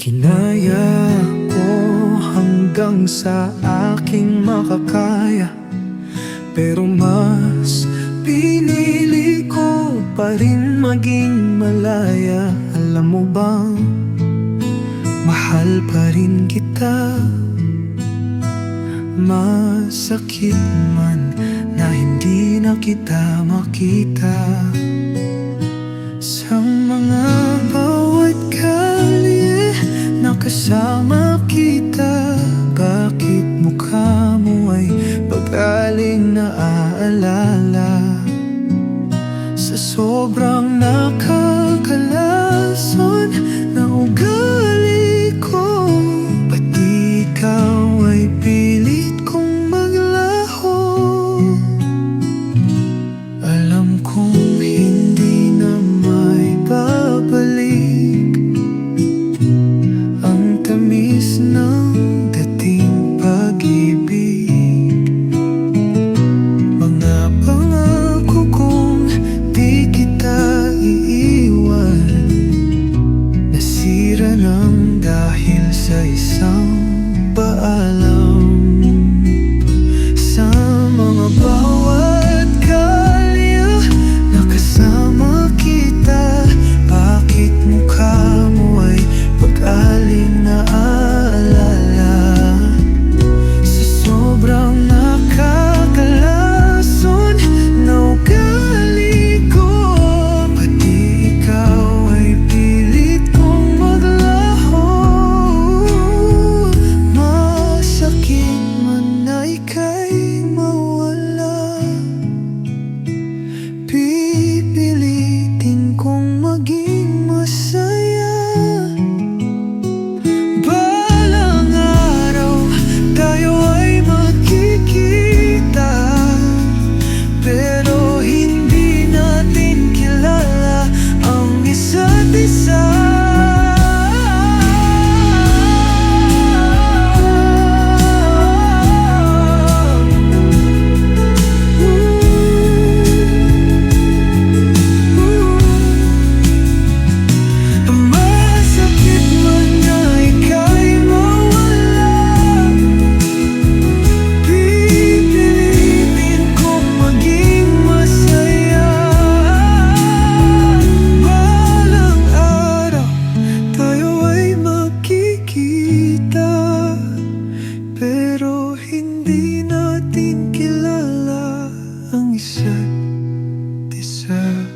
Kinaya ko hanggang sa aking makakaya. Pero mas pinili ko pa rin maging malaya. Alam mo bang mahal pa rin kita. Masakit man na hindi na kita makita sobrang nakakalasok coisas should deserve.